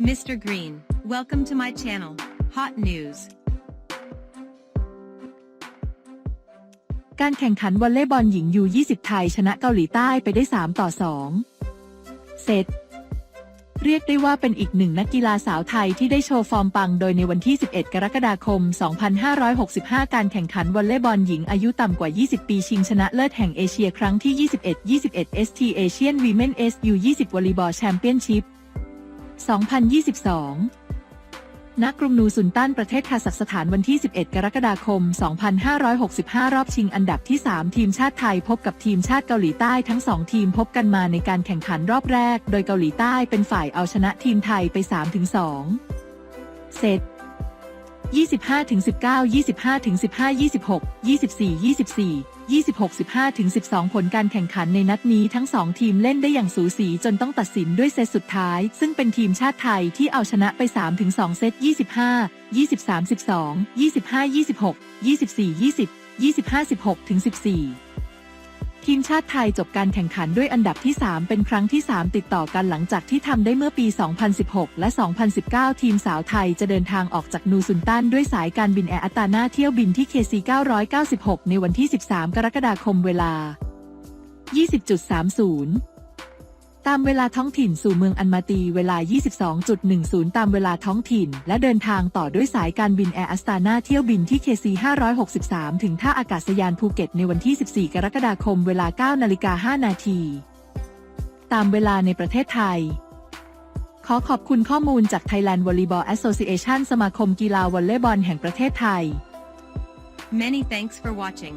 Mr. Green, welcome to my channel. Hot news. การแข่งขันวอลเลย์บอลหญิงยู20 ไทยชนะเกาหลีใต้ไปได้ 3 ต่อ 2 เซต เรียกได้ว่าเป็นอีกหนึ่งนักกีฬาสาวไทยที่ได้โชว์ฟอร์มปังโดยในวันที่ 11 กรกฎาคม 2565 การแข่งขันวอลเลย์บอลหญิงอายุต่ำกว่า 20 ปีชิงชนะเลิศแห่งเอเชียครั้งที่ 21 21 ST Asian Women SU 20 Volleyball Championship 2022 ณ กรุงนูซุนตัน ประเทศคาซัคสถานวันที่ 11 กรกฎาคม 2565 รอบชิงอันดับที่ 3 ทีมชาติไทยพบกับทีมชาติเกาหลีใต้ทั้ง 2 ทีมพบกันมาในการแข่งขันรอบแรก โดยเกาหลีใต้เป็นฝ่ายเอาชนะทีมไทยไป 3-2 เซต 25ถึง19 25ถึง15 26 24 24 26 15ถึง12 ผลการแข่งขันในนัดนี้ทั้ง2ทีมเล่นได้อย่างสูสีจนต้องตัดสินด้วยเซตสุดท้าย ซึ่งเป็นทีมชาติไทยที่เอาชนะไป3ถึง2เซต25 23 12 25 26 24 20 25 16ถึง14 ทีมชาติไทยจบการแข่งขันด้วยอันดับที่ 3 เป็นครั้งที่ 3 ติดต่อกันหลังจากที่ทำได้เมื่อปี 2016 และ 2019 ทีมสาวไทยจะเดินทางออกจากนูซุนตันด้วยสายการบินแอร์อัตานาเที่ยวบินที่ KC 996 ในวันที่ 13 กรกฎาคมเวลา 20.30 ตามเวลาท้องถิ่นสู่เมืองอันมาตีเวลา 22.10 ตามเวลาท้องถิ่น และเดินทางต่อด้วยสายการบินแอร์อัสตานาเที่ยวบินที่ KC 563 ถึงท่าอากาศยานภูเก็ตในวันที่ 14 กรกฎาคมเวลา 9 นาฬิกา 5 นาที ตามเวลาในประเทศไทย ขอขอบคุณข้อมูลจาก Thailand Volleyball Association สมาคมกีฬาวอลเลย์บอลแห่งประเทศไทย Many thanks for watching.